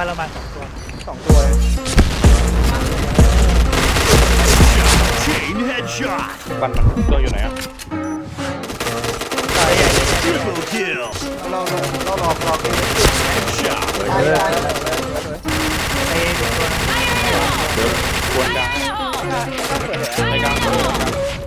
บ้านเรามาสองตัวสองตัวเลย Chain headshot. บันมันตัวอยู่ไหนอะตายใหญ่เลย Triple kill. เราเราเรารอรอเกม Headshot. ตายตายเอ้ยตัวนะควรดังในกลางตัวกลาง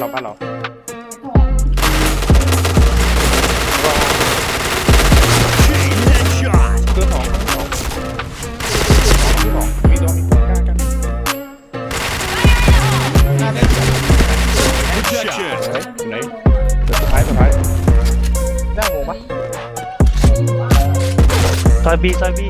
เราบ้านเราตัวสองสองที่สองมีตัวมีตัวกลากัน Protection. อยู่ไหนสุดท้ายสุดท้ายได้หมูปะซอยบีซอยบี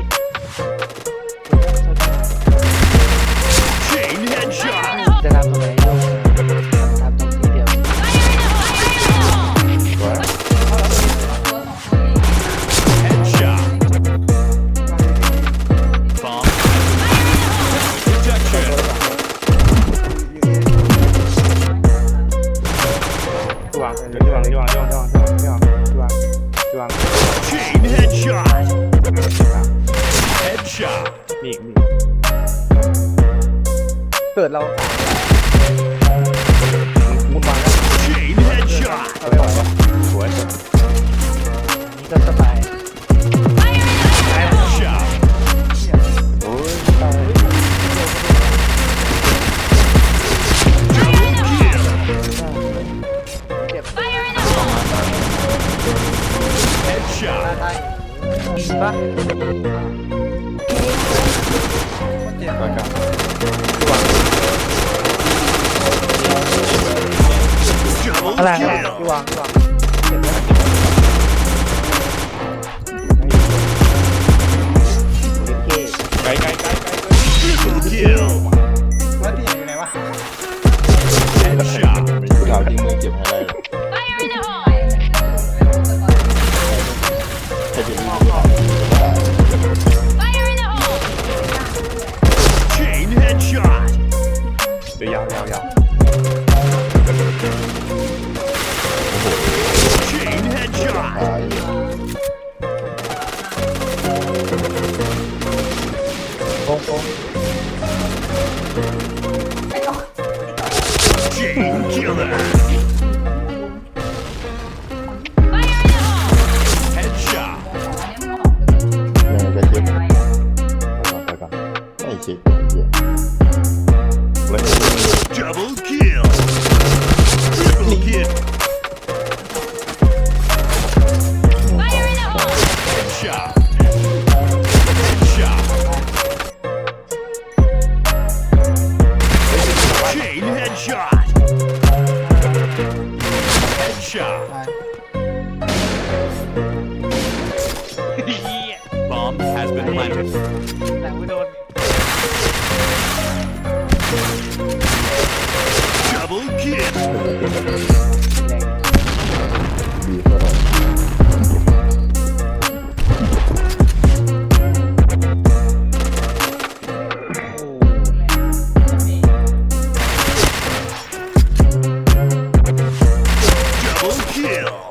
Chain headshot. Headshot. มีอีกมีเกิดเรามุ ข้างพี่วางที่วาง 嘣嘣！哎呦，chain killer！Bomb has been planted. แต่ไม่โดน Double kill. ดีเท่าไหร่ Double kill.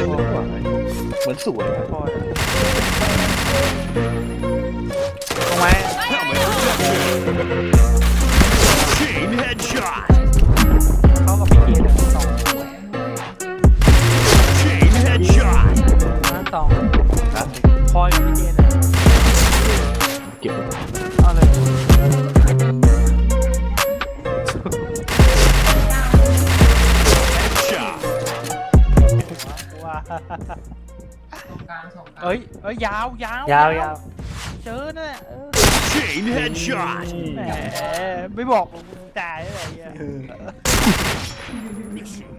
เด็นเรื่องหวังเลยเหมือนสวยนะพอแล้วลงไหม Fire in the hole! Chain headshot. ว้าเอ้ยเอ้ยยาวยาวย าวยาว เจอนั่นแหละเออ Chain headshot. แหมไม่บอกผมจ่ายอะไรเงี้ย Mission